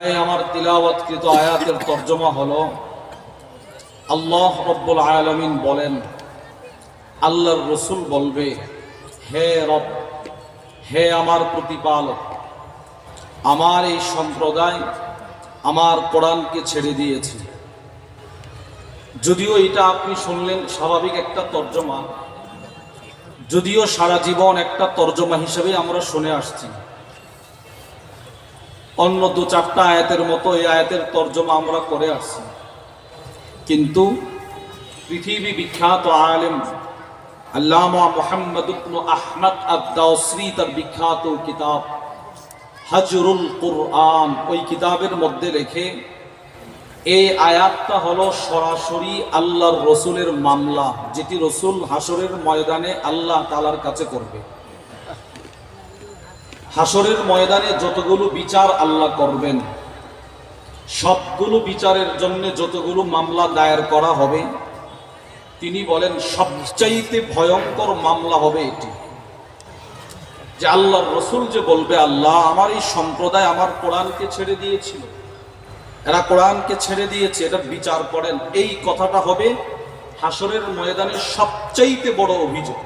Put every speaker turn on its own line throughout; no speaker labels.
আমার তিলাবৎকৃত আয়াতের তর্জমা হলো, আল্লাহ রব্বুল আলামিন বলেন, আল্লাহর রসুল বলবে, হে রব, হে আমার প্রতিপালক, আমার এই সম্প্রদায় আমার কোরআনকে ছেড়ে দিয়েছে। যদিও এটা আপনি শুনলেন স্বাভাবিক একটা তর্জমা, যদিও সারা জীবন একটা তর্জমা হিসেবে আমরা শুনে আসছি। অন্য দু চারটা আয়াতের মতো এই আয়াতের তর্জমা আমরা করে আসছি। কিন্তু পৃথিবী বিখ্যাত আলেম আল্লামা মোহাম্মদ আহমদ আদাউসরি তার বিখ্যাত কিতাব হজরুল কুরআন, ওই কিতাবের মধ্যে রেখে এই আয়াতটা হলো সরাসরি আল্লাহর রসুলের মামলা, যেটি রসুল হাসরের ময়দানে আল্লাহ তালার কাছে করবে। হাসরের ময়দানে যতগুলো বিচার আল্লাহ করবেন, সবগুলো বিচারের জন্য যতগুলো মামলা দায়ের করা হবে, তিনি বলেন, সবচাইতে ভয়ঙ্কর মামলা হবে এটি। যে আল্লাহর রসুল যে বলবে, আল্লাহ আমার এই সম্প্রদায় আমার কোরআনকে ছেড়ে দিয়েছিল। এরা কোরআনকে ছেড়ে দিয়েছে, এটা বিচার করেন। এই কথাটা হবে হাসরের ময়দানে সবচাইতে বড় অভিযোগ।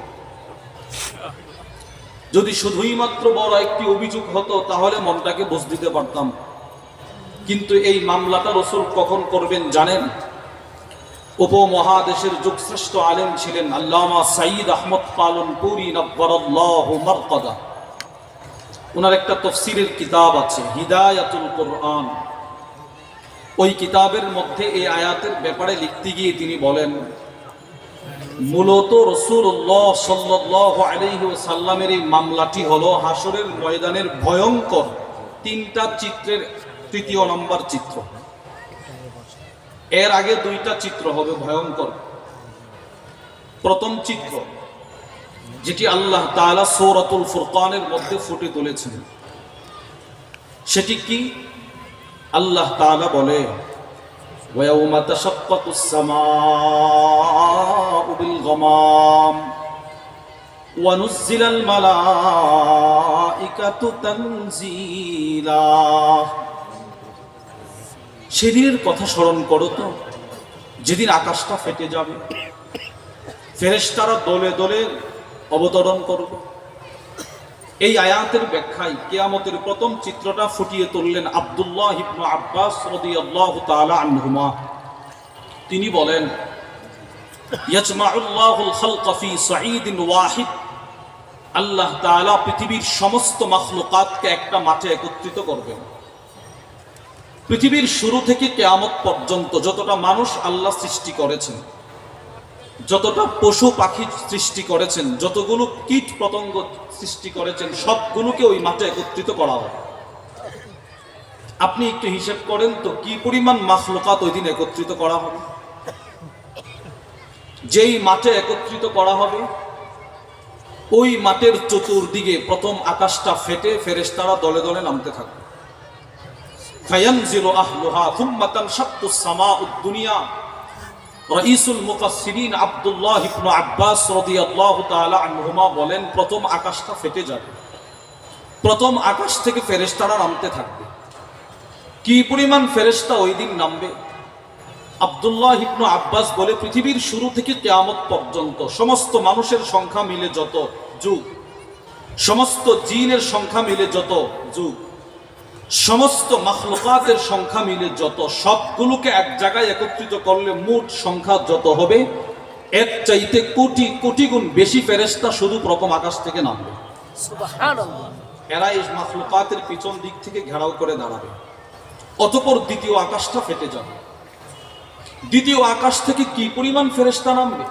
যদি শুধুই মাত্র বড় একটি অভিযোগ হতো, তাহলে মনটাকে বুঝ দিতে পারতাম। কিন্তু এই মামলাটা রসুল কখন করবেন জানেন? উপমহাদেশের যুগশ্রেষ্ঠ আলেম ছিলেন আল্লামা সাঈদ আহমদ পালনপুরি নব্বরাল্লাহু মারকাদা। ওনার একটা তফসিরের কিতাব আছে, হিদায়াতুল কোরআন। ওই কিতাবের মধ্যে এই আয়াতের ব্যাপারে লিখতে গিয়ে তিনি বলেন মূলত রসুল্লাহ সাল্লাহ আলহি সাল্লামের এই মামলাটি হলো হাসরের ময়দানের ভয়ঙ্কর তিনটা চিত্রের তৃতীয় নম্বর চিত্র। এর আগে দুইটা চিত্র হবে ভয়ঙ্কর। প্রথম চিত্র, যেটি আল্লাহ তালা সৌরতুল ফুরকানের মধ্যে ফুটে তুলেছেন। সেটি কি? আল্লাহ তালা বলে মাতা بالغمام ونزل الملائكة تنزيلا সেদিনের কথা স্মরণ করো তো যেদিন আকাশটা ফেটে যাবে ফেরেশতারা দলে দলে অবতরণ করবে এই আয়াতের ব্যাখ্যায় কেয়ামতের প্রথম চিত্রটা ফুটিয়ে তুললেন আব্দুল্লাহ ইবনু আব্বাস রাদিয়াল্লাহু তাআলা আনহুমা তিনি বলেন আল্লাহ পৃথিবীর সমস্ত একটা মাঠে একত্রিত করবেন। পৃথিবীর শুরু থেকে কেয়ামত পর্যন্ত যতটা মানুষ আল্লাহ সৃষ্টি করেছেন, যতটা পশু পাখি সৃষ্টি করেছেন, যতগুলো কীট পতঙ্গ সৃষ্টি করেছেন, সবগুলোকে ওই মাঠে একত্রিত করা হবে আপনি একটু হিসেব করেন তো, কি পরিমাণ মাখলুকাত ওই দিন একত্রিত করা হবে যেই মাঠে একত্রিত করা হবে, ওই মাঠের চতুর্দিকে প্রথম আকাশটা ফেটে ফেরেশতারা দলে দলে নামতে থাকবে। আব্বাস বলেন, প্রথম আকাশটা ফেটে যাবে। প্রথম আকাশ থেকে ফেরেশতারা নামতে থাকবে। কি পরিমাণ ফেরেশতা ওই দিন নামবে? আব্দুল্লাহ ইবনু আব্বাস বলে পৃথিবীর শুরু থেকে কিয়ামত পর্যন্ত সমস্ত মানুষের সংখ্যা মিলে যত যুগ। সমস্ত জিনের সংখ্যা মিলে যত যুগ। সমস্ত মাখলুকাতের সংখ্যা মিলে যত। সবগুলোকে এক জায়গায় একত্রিত করলে মোট সংখ্যা যত হবে এর চাইতে কোটি কোটি গুণ বেশি ফেরেস্তা শুধু প্রথম আকাশ থেকে নামবে। এরা এই মাখলুকাতের পিছন দিক থেকে ঘেরাও করে দাঁড়াবে। অতপর দ্বিতীয় আকাশটা ফেটে যাবে। দ্বিতীয় আকাশ থেকে কি পরিমাণ ফেরেস্তা নামবে?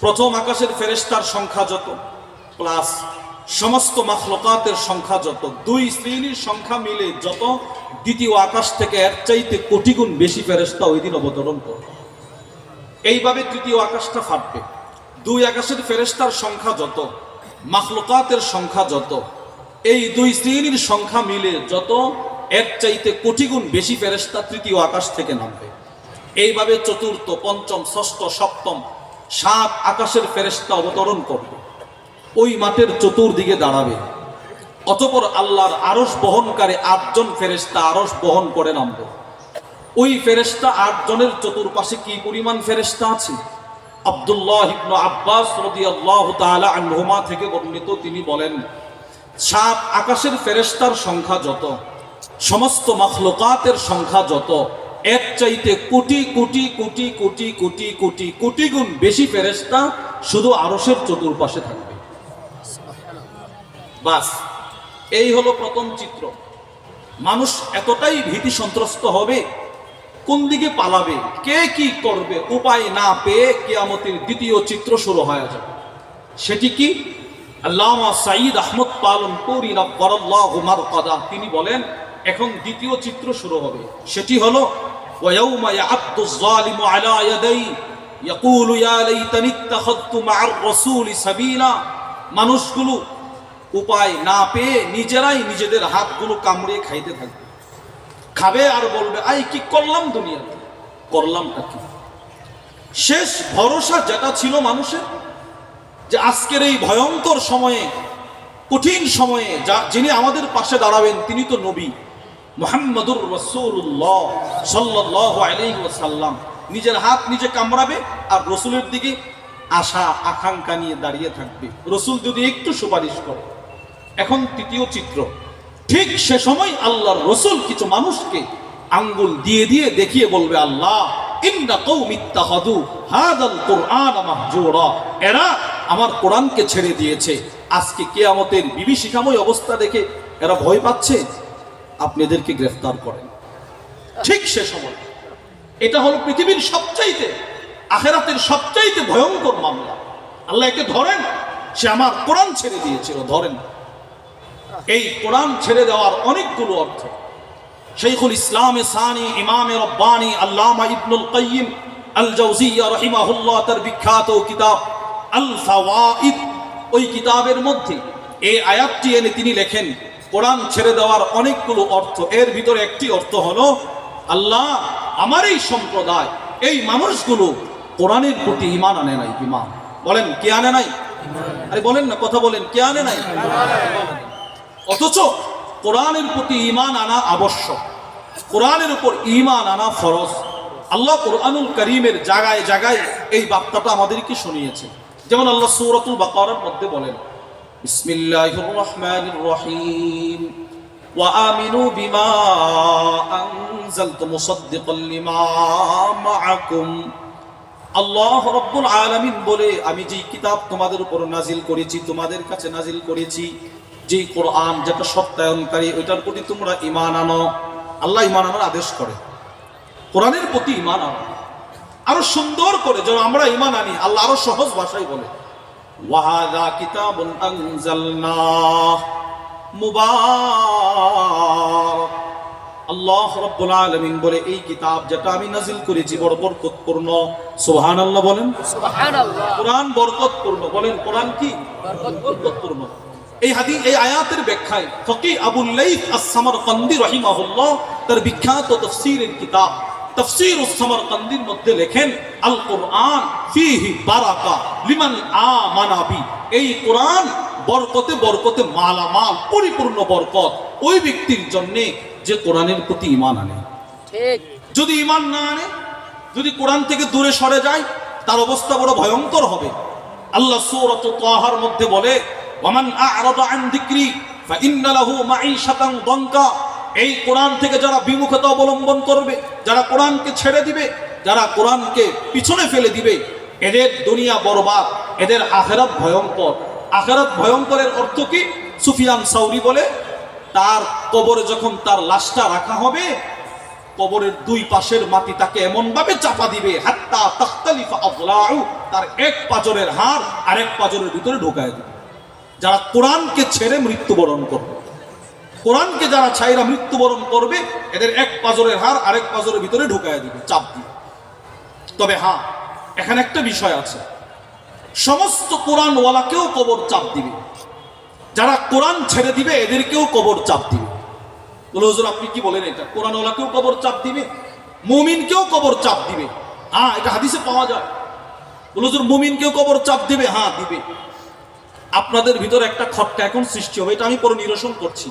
প্রথম আকাশের ফেরেস্তার সংখ্যা যত প্লাস সমস্ত মাখলকাতের সংখ্যা যত, দুই শ্রেণির সংখ্যা মিলে যত, দ্বিতীয় আকাশ থেকে এর চাইতে কোটি গুণ বেশি ফেরেস্তা ওই দিন অবতরণ করবে। এইভাবে তৃতীয় আকাশটা ফাটবে। দুই আকাশের ফেরেস্তার সংখ্যা যত, মাখলকাতের সংখ্যা যত, এই দুই শ্রেণির সংখ্যা মিলে যত, এর চাইতে কোটি গুণ বেশি ফেরেস্তা তৃতীয় আকাশ থেকে নামবে। এইভাবে চতুর্থ, পঞ্চম, ষষ্ঠ, সপ্তম সাত আকাশের ফেরেস্তা অবতরণ করবে। ওই মাঠের চতুর্দিকে দাঁড়াবে। অতপর আল্লাহর আরস বহনকারী আটজন ফেরেস্তা আরস বহন করে নামবে। ওই ফেরেস্তা আটজনের চতুর্পাশে কি পরিমাণ ফেরেস্তা আছে? আব্দুল্লাহ ইবনু আব্বাস আনহুমা থেকে বর্ণিত তিনি বলেন, সাত আকাশের ফেরেস্তার সংখ্যা যত, সমস্ত মখলুকাতের সংখ্যা যত এক চাইতে কোটি কোটি কোটি কোটি কোটি কোটি কোটি গুণ বেশি ফেরেস্তা শুধু আরসের চতুর্পাশে থাকবে। বাস, এই হলো প্রথম চিত্র। মানুষ এতটাই ভীতি সন্ত্রস্ত হবে, কোন দিকে পালাবে, কে কি করবে, উপায় না পেয়ে কেয়ামতের দ্বিতীয় চিত্র শুরু হয়ে যাবে। সেটি কি? আল্লামা সাঈদ আহমদ পালন তিনি বলেন এখন দ্বিতীয় চিত্র শুরু হবে সেটি হলো ويوم يعض الظالم على يديه يقول يا ليتني اتخذت مع الرسول سبيلا মানুষগুলো উপায় না পেয়ে নিজেরাই নিজেদের হাতগুলো কামড়িয়ে খাইতে থাকবে খাবে আর বলবে আই কি করলাম দুনিয়াতে করলামটা কি শেষ ভরসা যেটা ছিল মানুষের যে আজকের এই ভয়ঙ্কর সময়ে কঠিন সময়ে যা যিনি আমাদের পাশে দাঁড়াবেন তিনি তো নবী মোহাম্মদুর রসুল্লাহ সাল্লাহ আলাইহি ওয়াসাল্লাম। নিজের হাত নিজে কামড়াবে আর রসুলের দিকে আশা, আকাঙ্ক্ষা নিয়ে দাঁড়িয়ে থাকবে। রসুল যদি একটু সুপারিশ করে। এখন তৃতীয় চিত্র। ঠিক সে সময় আল্লাহর রসুল কিছু মানুষকে আঙ্গুল দিয়ে দিয়ে দেখিয়ে বলবে, আল্লাহ এরা আমার কোরআনকে ছেড়ে দিয়েছে। আজকে কিয়ামতের বিভীষিকাময় অবস্থা দেখে এরা ভয় পাচ্ছে। আপনি এদেরকে গ্রেফতার করেন। ঠিক সে সময় এটা হলো পৃথিবীর সবচাইতে, আখেরাতের সবচাইতে ভয়ঙ্কর মামলা। আল্লাহ একে ধরেন, সে আমার কোরআন ছেড়ে দিয়েছিল, ধরেন। এই কোরআন ছেড়ে দেওয়ার অনেকগুলো অর্থ। শেখুল ইসলাম সানি, ইমামে রব্বানি, আল্লামা ইবনুল কাইয়িম আল জাওজিয়া রহিমাহুল্লাহ, তার বিখ্যাত কিতাব আল ফাওয়াইদ ওই কিতাবের মধ্যে এই আয়াতটি এনে তিনি লেখেন কোরআন ছেড়ে দেওয়ার অনেকগুলো অর্থ। এর ভিতরে একটি অর্থ হলো, আল্লাহ আমার এই সম্প্রদায়, এই মানুষগুলো কোরআনের প্রতি ইমান আনে নাই ইমান বলেন, কে আনে নাই? আরে বলেন না, কথা বলেন, কে আনে নাই? অথচ কোরআনের প্রতি ইমান আনা আবশ্যক। কোরআনের উপর ইমান আনা ফরজ। আল্লাহ কোরআনুল করিমের জায়গায় জায়গায় এই বার্তাটা আমাদেরকে শুনিয়েছে। যেমন আল্লাহ সৌরতুল বাকারের মধ্যে বলেন বিসমিল্লাহির রহমানির রহিম وآمنوا بما أنزلت مصدقا لما معكم আল্লাহ রব্বুল আলামিন বলে আমি যেই কিতাব তোমাদের উপর নাজিল করেছি তোমাদের কাছে নাজিল করেছি যে কোরআন যেটা সত্যায়নকারী ওইটার প্রতি তোমরা ইমান আনো আল্লাহ ইমান আনার আদেশ করে কোরআনের প্রতি ইমান আনো আরো সুন্দর করে যেন আমরা ইমান আনি আল্লাহ আরো সহজ ভাষায় বলে আনজালনা মুবারক। আল্লাহ রব্বুল আলামিন বলে এই কিতাব যেটা আমি নাজিল করেছি বড় বরকতপূর্ণ। সুবহানাল্লাহ বলেন।
সুবহানাল্লাহ।
কোরআন বরকতপূর্ণ। বলেন কোরআন কি? বরকতপূর্ণ। এই হাদিস এই আয়াতের ব্যাখ্যায় ফকি আবুল লাইথ আস-সামারকান্দি রাহিমাহুল্লাহ তার বিখ্যাত তাফসীরের কিতাব। তাফসীর আস-সামারকান্দির মধ্যে লেখেন আল কোরআন ফিহি বারাকা লিমান আমানা বি। এই কোরআন বরকতে বরকতে মালামাল পরিপূর্ণ বরকত ওই ব্যক্তির জন্য যে কোরআনের প্রতি ঈমান আনে। যদি ইমান না আনে যদি কোরআন থেকে দূরে সরে যায় তার অবস্থা বড় ভয়ঙ্কর হবে। আল্লাহ সূরাত তাহার মধ্যে বলে ওয়ামান আ'রাদা আন যিকরি এই কোরআন থেকে যারা বিমুখতা অবলম্বন করবে, যারা কোরআনকে ছেড়ে দিবে, যারা কোরআনকে পিছনে ফেলে দিবে, এদের দুনিয়া বরবাদ, এদের আখেরাত ভয়ঙ্কর। আখেরাত ভয়ঙ্করের অর্থ কি? সুফিয়ান সাউরি বলে, তার কবরে যখন তার লাশটা রাখা হবে, কবরের দুই পাশের মাটি তাকে এমন ভাবে চাপা দিবে, হাত্তা তাখতালিফা আযলাউ তার এক পাজরের হাড় আরেক পাজরের ভিতরে ঢোকায় দিবে। যারা কোরআনকে ছেড়ে মৃত্যুবরণ করবে কোরআনকে যারা ছাইরা মৃত্যুবরণ করবে, এদের এক পাজরের হার আরেক পাজরের ভিতরে ঢোকায় দিবে, চাপ দিয়ে। তবে হ্যাঁ এখানে একটা বিষয় আছে। সমস্ত কোরআনওয়ালাকেও কবর চাপ দিবে। যারা কোরআন ছেড়ে দিবে, এদেরকেও কবর চাপ দিবে। বলে, হুজুর, আপনি কি বলেন এটা? কোরআনওয়ালাকেও কবর চাপ দিবে? মুমিনকেও কবর চাপ দিবে? হ্যাঁ এটা হাদিসে পাওয়া যায়। বলে, হুজুর, মুমিনকেও কবর চাপ দিবে? হ্যাঁ দিবে। আপনাদের ভিতরে একটা খটকা এখন সৃষ্টি হবে, এটা আমি পরে নিরসন করছি।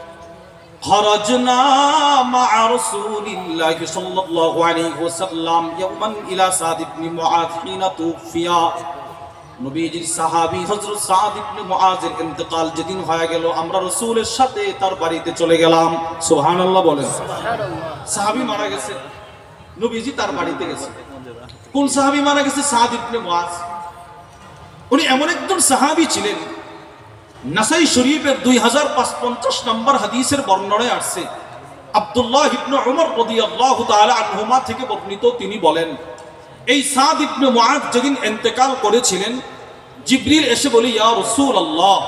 خرجنا مع رسول الله صلى الله عليه وسلم يوما إلى سعد بن معاذ حين توفي নবীজির সাহাবী হযরত সাদ ইবনে মুআজের ইন্তেকাল যেদিন হয়ে গেল আমরা রাসূলের সাথে তার বাড়িতে চলে গেলাম সুবহানাল্লাহ বলেন সাহাবী মারা গেছে নবীজি তার বাড়িতে গেছে কোন সাহাবী মারা গেছে সাদ ইবনে মুআজ উনি এমন একজন সাহাবী ছিলেন নাসাই শরীফের দুই হাজার পাঁচ পঞ্চাশ নম্বর হাদিসের বর্ণনায় আসছে। আব্দুল্লাহ ইবনে উমর রাদিয়াল্লাহু তাআলা আনহুমা থেকে বর্ণিত তিনি বলেন এই সাদ ইবনে মুআদ যেদিন ইন্তেকাল করেছিলেন জিবরিল এসে বলে ইয়া রাসূলুল্লাহ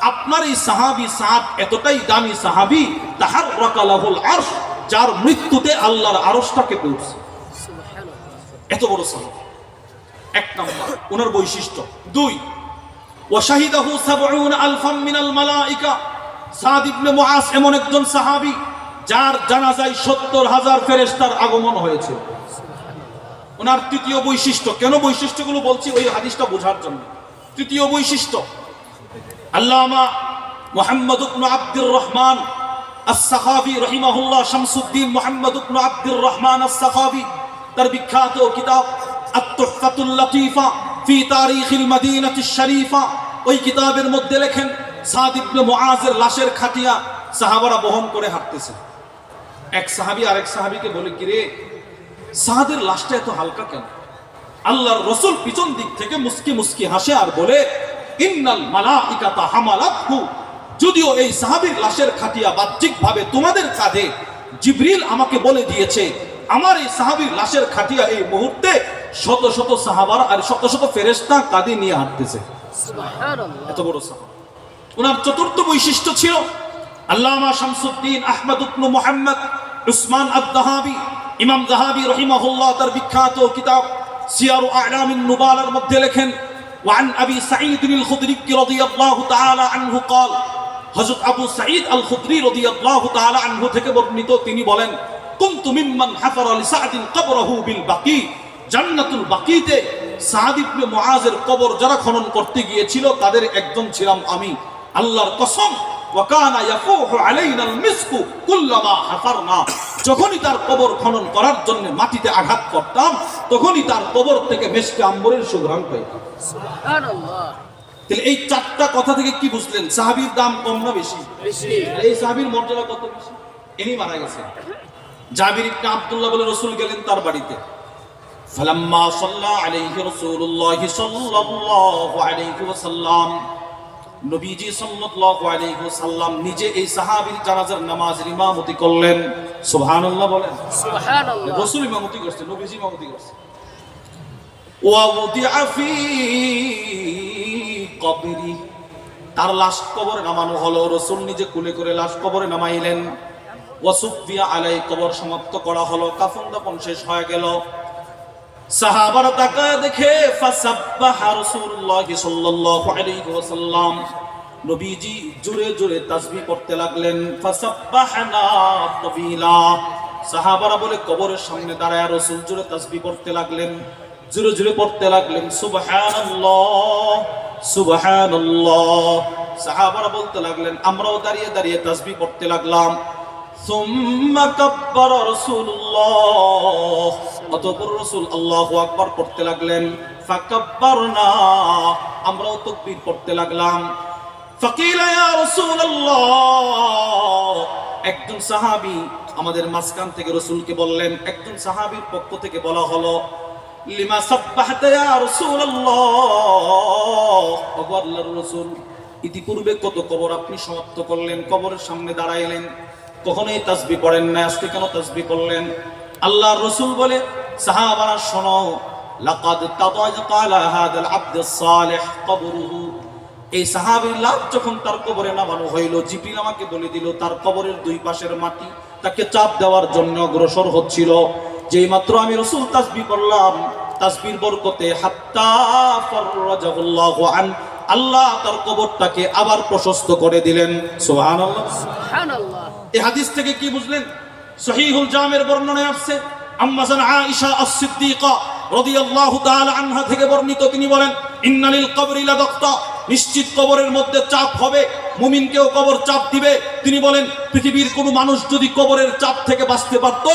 আপনার এই সাহাবী সাদ এতটাই দামি সাহাবী তাহার রাকালাহুল আরশ যার মৃত্যুতে আল্লাহর আরশটাকে পড়ছে এত বড় সাহাবী। এক নম্বর ওনার বৈশিষ্ট্য। দুই ওয়াশাহিদাহু সাবউন আলফাম মিনাল মালাইকা। সাদ ইবনে মুআজ এমন একজন সাহাবী, যার জানাজায় সত্তর হাজার ফেরেশতার আগমন হয়েছে। ওনার তৃতীয় বৈশিষ্ট্য, কেন বৈশিষ্ট্যগুলো বলছি ওই হাদিসটা বোঝার জন্য। তৃতীয় বৈশিষ্ট্য, আল্লামা মোহাম্মদ ইবনে আব্দুর রহমান আস-সাখাবি রহিমাহুল্লাহ শামসুদ্দিন মোহাম্মদ ইবনে আব্দুর রহমান আস-সাখাবি তার বিখ্যাত কিতাব আত-তুহফাতুল লতীফা। ফি তারিখিল মদিনাতিশ শরীফা। ওই কিতাবের মধ্যে লেখেন, সাদ ইবনে মুআজের লাশের খাটিয়া সাহাবারা বহন করে হাঁটতেছে। এক সাহাবী আরেক সাহাবীকে বলে কি রে সাহাদের লাশটা এত হালকা কেন? আল্লাহর রসুল পিছন দিক থেকে মুস্কি মুস্কি হাসে আর বলে, ইন্নাল মালাইকাতা হামালাতহু। যদিও এই সাহাবীর লাশের খাটিয়া বাহ্যিক ভাবে তোমাদের কাঁধে জিবরিল আমাকে বলে দিয়েছে আমার এই সাহাবীর লাশের খাটিয়া এই মুহূর্তে শত শত সাহাবার আর শত শত ফেরেশতা কাঁধে নিয়ে হাঁটতেছে এত বড় সাহাবা ওনার চতুর্থ বৈশিষ্ট্য ছিল আল্লামা শামসুদ্দিন আহমদ ইবনে মুহাম্মদ উসমান আদ-দাহাবি ইমাম জাহাবি রহিমাহুল্লাহ তার বিখ্যাত কিতাব সিয়ারু আ'লামিন নুবালার মধ্যে লেখেন وعن ابي سعيد الخدري رضي الله تعالى عنه قال হযরত আবু সাঈদ আল খুদরি রাদিয়াল্লাহু তাআলা আনহু থেকে বর্ণিত তিনি বলেন কুনতু মিম্মান হাফারা লিসাদিন কবরহু বিল বাকি। জান্নাতুল বাকিতে সাদ ইবনে মুআজের কবর যারা খনন করতে গিয়েছিল তাদের একজন ছিলাম আমি। আল্লাহর কসম ওয়াকানা ইয়াফুহু আলাইনাল মিসকু কুল্লামা হাফারনা। যখনই তার কবর খনন করার জন্য মাটিতে আঘাত করতাম তখনই তার কবর থেকে মেশকে আম্বরের সুঘ্রাণ পাইতাম। তাহলে এই চারটা কথা থেকে কি বুঝলেন? সাহাবীর দাম কম না বেশি? এই সাহাবীর মর্যাদা কত বেশি? ইনি মারা গেছেন জাবির ইবনে আব্দুল্লাহ বলে রাসূল গেলেন তার বাড়িতে। ফালাম্মা সাল্লা আলাইহি রাসূলুল্লাহ সাল্লাল্লাহু আলাইহি ওয়াসাল্লাম নবীজি সাল্লাল্লাহু আলাইহি ওয়াসাল্লাম নিজে এই সাহাবীর জানাজার নামাজের ইমামতি করলেন। সুবহানাল্লাহ বলেন। সুবহানাল্লাহ। রাসূল ইমামতি করছেন নবীজি ইমামতি করছেন ওয়াউদিআ ফি কবরি তার লাশ কবরে নামানো হলো। রসুল নিজে কুলে করে লাশ কবরে নামাইলেন। ওয়াসুফিয়া আলাই কবর সমাপ্ত করা হলো, কাফন দাফন শেষ হয়ে গেল। সাহাবারা তাকায় দেখে, ফাসাব্বাহা রাসূলুল্লাহ সাল্লাল্লাহু আলাইহি ওয়াসাল্লাম। নবীজি জোরে জোরে তাসবিহ করতে লাগলেন ফাসাব্বাহনা তাবিলা। সাহাবারা বলে, কবরের সামনে দাঁড়ায় রাসূল জোরে তাসবিহ করতে লাগলেন, জোরে জোরে পড়তে লাগলেন, সুবহানাল্লাহ সুবহানাল্লাহ। সাহাবারা বলতে লাগলেন, আমরাও দাঁড়িয়ে দাঁড়িয়ে তাসবিহ করতে লাগলাম। অতপর রসুল আল্লাহ আকবর পড়তে লাগলেন। আমরাও তকবির পড়তে লাগলাম। একজন সাহাবি আমাদের মাঝখান থেকে রসুলকে বললেন, একজন সাহাবীর পক্ষ থেকে বলা হলো, লিমা রসুল, ইতিপূর্বে কত কবর আপনি সমাপ্ত করলেন, কবরের সামনে দাঁড়াইলেন। কখনোই তাসবি পড়েন না, আজকে কেন তাসবি করলেন? আল্লাহ রসুল বলে, সাহাবারা শোনো, লাকাদ তাদাজ ক্বালা হাদাল আবদ সালিহ কবরুহু। এই সাহাবির লাভ যখন তার কবরে নামানো হইল জিপিল আমাকে বলে দিল, তার কবরের দুই পাশের মাটি তাকে চাপ দেওয়ার জন্য অগ্রসর হচ্ছিল। যেই মাত্র আমি রসুল তাসবি করলাম, তাসবির বরকতে হাত্তা ফররাজাহুল্লাহু আন আল্লাহ তার কবরটাকে আবার প্রশস্ত করে দিলেন।
সোহান
এই হাদিস থেকে কি বুঝলেন? সহিহুল জামের বর্ণনায় আসছে আম্মাজান আয়েশা আস-সিদ্দিকা রাদিয়াল্লাহু তাআলা আনহা থেকে বর্ণিত তিনি বলেন ইন্নালিল কবরি লাদাক্তা নিশ্চিত কবরের মধ্যে চাপ হবে মুমিনকেও কবর চাপ দিবে। তিনি বলেন পৃথিবীর কোন মানুষ যদি কবরের চাপ থেকে বাঁচতে পারত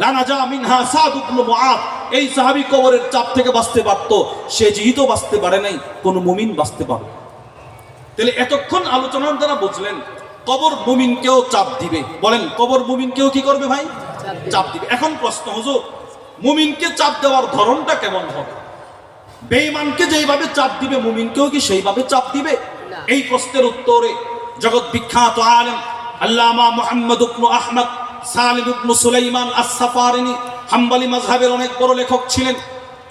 লানাজা মিনহা সাদ ইবনে মুআদ এই সাহাবী কবরের চাপ থেকে বাঁচতে পারত সে যেহেতু বাঁচতে পারে নাই কোন মুমিন বাঁচতে পারবে তাহলে এতক্ষণ আলোচনার দ্বারা বুঝলেন কবর মুমিনকেও চাপ দিবে। বলেন কবর মুমিনকেও কি করবে ভাই?
চাপ দিবে।
এখন প্রশ্ন হুজুর মুমিনকে চাপ দেওয়ার ধরনটা কেমন হবে? বেঈমানকে যেইভাবে চাপ দিবে মুমিনকেও কি সেইভাবে চাপ দিবে? এই প্রশ্নের উত্তরে জগৎ বিখ্যাত আলেম আল্লামা মুহাম্মদ ইবনে আহমদ সালিম ইবনে সুলাইমান আস-সাফারিনি হাম্বলি মাযহাবের অনেক বড় লেখক ছিলেন।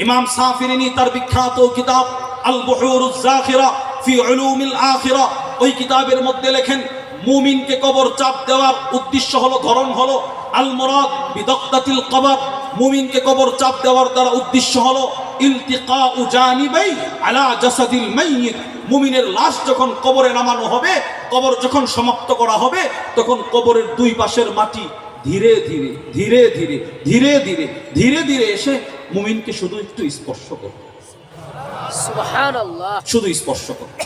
ইমাম সাফিরিনি তার বিখ্যাত কিতাব আল বুহুরুজ জাখিরা ফি উলুমিল আখিরা। ওই কিতাবের মধ্যে লেখেন, মুমিনকে কবর চাপ দেওয়ার উদ্দেশ্য হলো, ধরন হলো আল মুরাদ বিদক্তাতিল কবর। মুমিনকে কবর চাপ দেওয়ার দ্বারা উদ্দেশ্য হলো ইলতিকা জানিবাই আলা জাসাদিল মাইয়িত। মুমিনের লাশ যখন কবরে নামানো হবে, কবর যখন সমাপ্ত করা হবে, তখন কবরের দুই পাশের মাটি ধীরে ধীরে ধীরে ধীরে ধীরে ধীরে ধীরে ধীরে এসে মুমিনকে শুধু একটু স্পর্শ করবে শুধু স্পর্শ করবে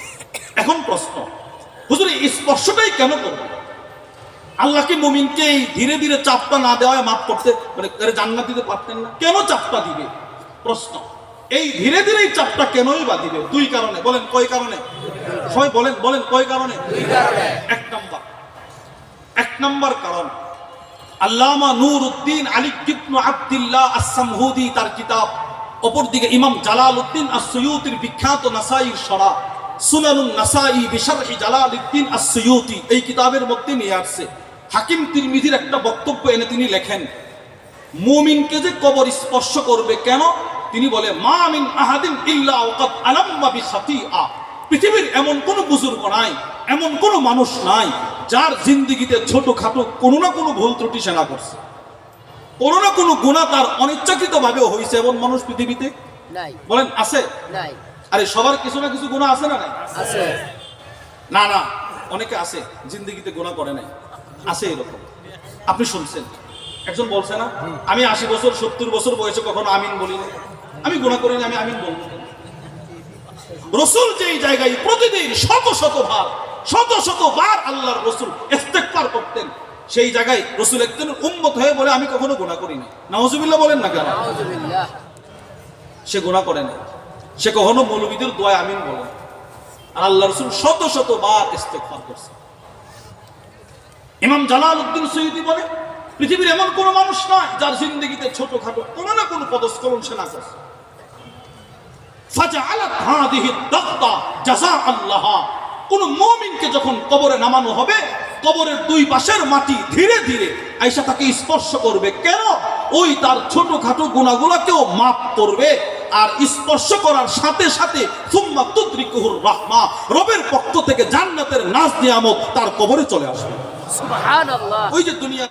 এখন প্রশ্ন হুজুর এই স্পর্শটাই কেন করবে? আল্লাহ কি মুমিনকে এই ধীরে ধীরে চাপটা না দেওয়ায় মাফ করতে মানে জান্নাত দিতে পারতেন না। কেন চাপটা দিবে? প্রশ্ন এই ধীরে ধীরে এই চাপটা কেনই বা দিবে? দুই কারণে বলেন কয় কারণে? সবাই বলেন বলেন কয় কারণে। এক নাম্বার এক নাম্বার কারণ আল্লামা নূর উদ্দিন আলী ইবনু আব্দুল্লাহ আস-সামহুদি তার কিতাব। অপরদিকে ইমাম জালাল উদ্দিন আস-সুয়ুতির বিখ্যাত নাসাইর সরা, সুনানুন নাসাই বিশারহি জালাল উদ্দিন আস-সুয়ুতি এই কিতাবের মধ্যে নিয়ে আসছে। হাকিম তিরমিজির একটা বক্তব্য এনে তিনি লেখেন, মুমিনকে যে কবর স্পর্শ করবে কেন? তিনি বলে, মা মিন আহাদিন ইল্লা ওয়াকাদ আলাম্মা বিখাতিআ পৃথিবীর এমন কোনো বুজুর্গ নাই এমন কোন মানুষ নাই যার জিন্দিগিতে ছোটখাটো কোনো না কোনো ভুল ত্রুটি সেনা করছে। কোনো না কোনো গুণা তার অনিচ্ছাকৃত ভাবে হয়েছে এমন মানুষ পৃথিবীতে?
নাই।
বলেন আছে?
নাই।
আরে সবার কিছু না কিছু গুণা আছে না নাই?
আছে।
না না অনেকে আছে জিন্দগিতে গুণা করে নাই। আছে এরকম। আপনি শুনছেন? একজন বলছে না আমি আশি বছর সত্তর বছর বয়সে কখনো আমিন বলিনি। আমি গুণা করিনি আমি আমিন বলব? রসুল যেই জায়গায় প্রতিদিন শত শত বার শত শত বার আল্লাহর রসুল ইস্তেকবার করতেন সেই জায়গায় রসুল একজন উম্মত হয়ে বলে আমি কখনো গুণা করিনি নাউজুবিল্লাহ বলেন না কেন? সে গুণা করে না সে কখনো মৌলবীদের দোয়া আমিন বলে আর আল্লাহ রসুল শত শত বার ইস্তেকবার করছে। ইমাম জালাল উদ্দিন সৈয়দি বলে পৃথিবীর এমন কোন মানুষ নাই যার জিন্দগিতে ছোটখাটো কোনো না কোনো পদস্খলন সে না করছে। ফাজআলাত দাক্তা কোন মুমিনকে যখন কবরে নামানো হবে কবরের দুই পাশের মাটি ধীরে ধীরে তাকে স্পর্শ করবে। কেন? ওই তার ছোটখাটো গুণাগুলাকেও মাফ করবে আর স্পর্শ করার সাথে সাথে সুম্মা তুদ্রিকুহুর রাহমা রবের পক্ষ থেকে জান্নাতের নাজ নিয়ামত তার কবরে চলে আসবে। ওই যে দুনিয়া